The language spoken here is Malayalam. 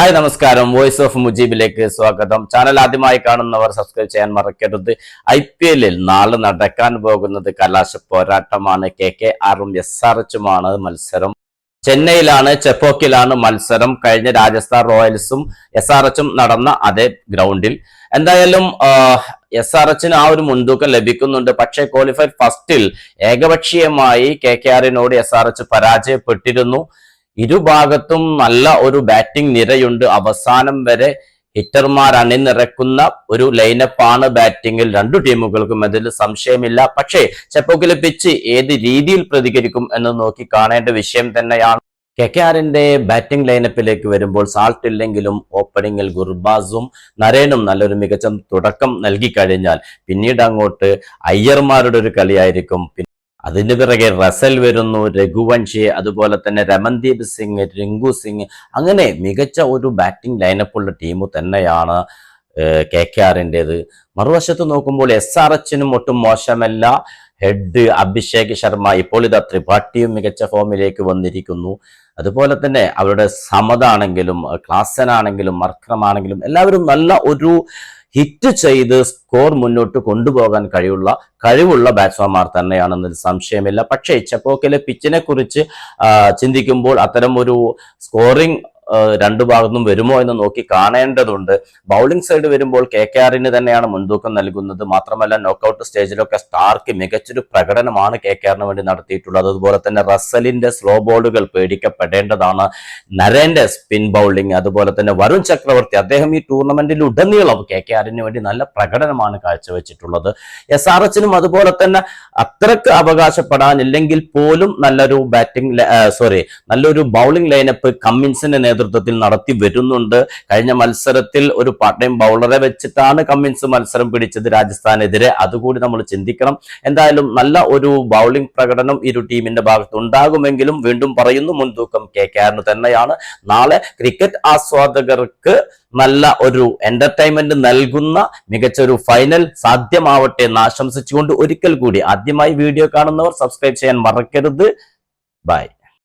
ഹായ് നമസ്കാരം. വോയിസ് ഓഫ് മുജീബിലേക്ക് സ്വാഗതം. ചാനൽ ആദ്യമായി കാണുന്നവർ സബ്സ്ക്രൈബ് ചെയ്യാൻ മറക്കരുത്. ഐ പി എല്ലിൽ നാളെ നടക്കാൻ പോകുന്നത് കലാശ പോരാട്ടമാണ്. കെ കെ ആറും എസ് ആർ എച്ചുമാണ് മത്സരം. ചെന്നൈയിലാണ് ചെപ്പോക്കിലാണ് മത്സരം. കഴിഞ്ഞ രാജസ്ഥാൻ റോയൽസും എസ് ആർ എച്ചും നടന്ന അതേ ഗ്രൗണ്ടിൽ. എന്തായാലും എസ് ആർ എച്ചിന് ആ ഒരു മുൻതൂക്കം ലഭിക്കുന്നുണ്ട്. പക്ഷേ ക്വാളിഫൈഡ് ഫസ്റ്റിൽ ഏകപക്ഷീയമായി കെ കെ ആറിനോട് എസ് ആർ എച്ച് പരാജയപ്പെട്ടിരുന്നു. ഇരുഭാഗത്തും നല്ല ഒരു ബാറ്റിംഗ് നിരയുണ്ട്. അവസാനം വരെ ഹിറ്റർമാർ അണിനിറക്കുന്ന ഒരു ലൈനപ്പാണ് ബാറ്റിംഗിൽ. രണ്ടു ടീമുകൾക്കും അതിൽ സംശയമില്ല. പക്ഷേ ചെപ്പോക്കിലെ പിച്ച് ഏത് രീതിയിൽ പ്രതികരിക്കും എന്ന് നോക്കി കാണേണ്ട വിഷയം തന്നെയാണ്. കെ കെ ആറിന്റെ ബാറ്റിംഗ് ലൈനപ്പിലേക്ക് വരുമ്പോൾ സാൾട്ട് ഇല്ലെങ്കിലും ഓപ്പണിംഗിൽ ഗുർബാസും നരേനും നല്ലൊരു മികച്ച തുടക്കം നൽകി കഴിഞ്ഞാൽ പിന്നീട് അങ്ങോട്ട് അയ്യർമാരുടെ ഒരു കളിയായിരിക്കും. അതിന് പിറകെ റസൽ വരുന്നു രഘുവൻഷി അതുപോലെ തന്നെ രമൻദീപ് സിംഗ് റിങ്കു സിംഗ്. അങ്ങനെ മികച്ച ഒരു ബാറ്റിംഗ് ലൈനപ്പുള്ള ടീമു തന്നെയാണ് കെ കെ ആറിന്റേത് മറുവശത്ത് നോക്കുമ്പോൾ എസ് ആർ എച്ചിനും ഒട്ടും മോശമല്ല. ഹെഡ് അഭിഷേക് ശർമ്മ ഇപ്പോൾ ഇതാ ത്രിപാഠിയും മികച്ച ഫോമിലേക്ക് വന്നിരിക്കുന്നു. അതുപോലെ തന്നെ അവരുടെ സമതാണെങ്കിലും ക്ലാസനാണെങ്കിലും മർക്രമാണെങ്കിലും എല്ലാവരും നല്ല ഒരു ഹിറ്റ് ചെയ്ത് സ്കോർ മുന്നോട്ട് കൊണ്ടുപോകാൻ കഴിവുള്ള കഴിവുള്ള ബാറ്റ്സ്മാൻമാർ തന്നെയാണെന്നതിൽ സംശയമില്ല. പക്ഷേ ചെപ്പോക്കിലെ പിച്ചിനെ കുറിച്ച് ചിന്തിക്കുമ്പോൾ അത്തരം ഒരു സ്കോറിംഗ് രണ്ടു ഭാഗത്തും വരുമോ എന്ന് നോക്കി കാണേണ്ടതുണ്ട്. ബൗളിംഗ് സൈഡ് വരുമ്പോൾ കെ കെ ആറിന് തന്നെയാണ് മുൻതൂക്കം നൽകുന്നത്. മാത്രമല്ല നോക്കൌട്ട് സ്റ്റേജിലൊക്കെ സ്റ്റാർക്ക് മികച്ചൊരു പ്രകടനമാണ് കെ കെ ആറിന് വേണ്ടി നടത്തിയിട്ടുള്ളത്. അതുപോലെ തന്നെ റസലിന്റെ സ്ലോ ബോളുകൾ പേടിക്കപ്പെടേണ്ടതാണ്. നരേന്റെ സ്പിൻ ബൗളിംഗ് അതുപോലെ തന്നെ വരുൺ ചക്രവർത്തി അദ്ദേഹം ഈ ടൂർണമെന്റിൽ ഉടനീളം കെ കെ ആറിന് വേണ്ടി നല്ല പ്രകടനമാണ് കാഴ്ചവെച്ചിട്ടുള്ളത്. എസ് ആർ എച്ചിനും അതുപോലെ തന്നെ അത്രയ്ക്ക് അവകാശപ്പെടാനില്ലെങ്കിൽ പോലും നല്ലൊരു ബാറ്റിംഗ് സോറി നല്ലൊരു ബൗളിംഗ് ലൈനപ്പ് കമ്മിൻസിന്റെ നേതൃത്വത്തിൽ നടത്തി വരുന്നുണ്ട്. കഴിഞ്ഞ മത്സരത്തിൽ ഒരു പാർട്ട് ടൈം ബൗളറെ വെച്ചിട്ടാണ് കമ്മിൻസ് മത്സരം പിടിച്ചത് രാജസ്ഥാനെതിരെ. അതുകൂടി നമ്മൾ ചിന്തിക്കണം. എന്തായാലും നല്ല ഒരു ബൗളിംഗ് പ്രകടനം ഇരു ടീമിന്റെ ഭാഗത്ത് ഉണ്ടാകുമെങ്കിലും വീണ്ടും പറയുന്നു മുൻതൂക്കം കെ കെ ആറിന് തന്നെയാണ്. നാളെ ക്രിക്കറ്റ് ആസ്വാദകർക്ക് നല്ല ഒരു എന്റർടൈൻമെന്റ് നൽകുന്ന മികച്ച ഒരു ഫൈനൽ സാധ്യമാവട്ടെ എന്ന് ആശംസിച്ചുകൊണ്ട് ഒരിക്കൽ കൂടി ആദ്യമായി വീഡിയോ കാണുന്നവർ സബ്സ്ക്രൈബ് ചെയ്യാൻ മറക്കരുത്. ബൈ